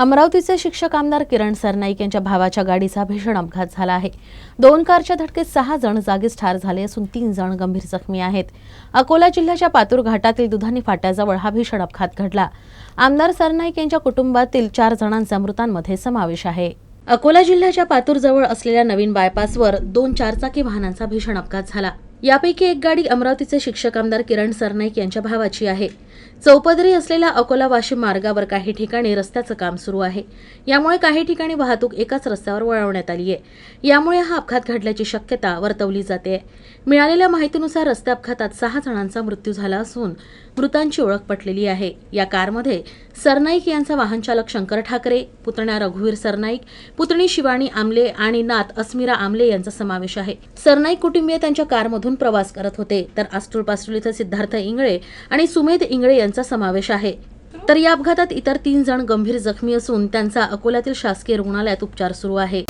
अमरावतीचे शिक्षक आमदार किरण सरनाईक यांच्या भावाच्या गाडीचा भीषण अपघात झाला आहे. दोन कारच्या धडकेत सहा जण जागीच ठार झाले असून तीन जण गंभीर जखमी आहेत. अकोला जिल्ह्याच्या पातूर घाटातील दुधानी फाट्याजवळ हा भीषण अपघात घडला. आमदार सरनाईक यांच्या कुटुंबातील चार जणांचा मृतांमध्ये समावेश आहे. अकोला जिल्ह्याच्या पातूरजवळ असलेल्या नवीन बायपासवर दोन चारचाकी वाहनांचा भीषण अपघात झाला. यापैकी एक गाडी अमरावतीचे शिक्षक आमदार किरण सरनाईक यांच्या भावाची आहे. चौपदरी असलेल्या अकोला वाशिम मार्गावर काही ठिकाणी रस्त्याचं काम सुरू आहे. यामुळे काही ठिकाणी वाहतूक एकाच रस्त्यावर वळवण्यात आली आहे. यामुळे हा अपघात घडल्याची शक्यता वर्तवली जाते. मिळालेल्या माहितीनुसार रस्ते अपघातात सहा जणांचा मृत्यू झाला असून मृतांची ओळख पटलेली आहे. या कारमध्ये सरनाईक यांचा वाहनचालक शंकर ठाकरे पुतण्या रघुवीर सरनाईक पुतणी शिवानी आमले आणि नात अस्मिरा आमले यांचा समावेश आहे. सरनाईक कुटुंबीय त्यांच्या कारमधून प्रवास करत होते. तर आस्टूल पास्टूल इथं सिद्धार्थ इंगळे आणि सुमेध इंगळे यांचा समावेश आहे. तर या अपघातात इतर तीन जण गंभीर जखमी असून त्यांचा अकोल्यातील शासकीय रुग्णालयात उपचार सुरू आहे.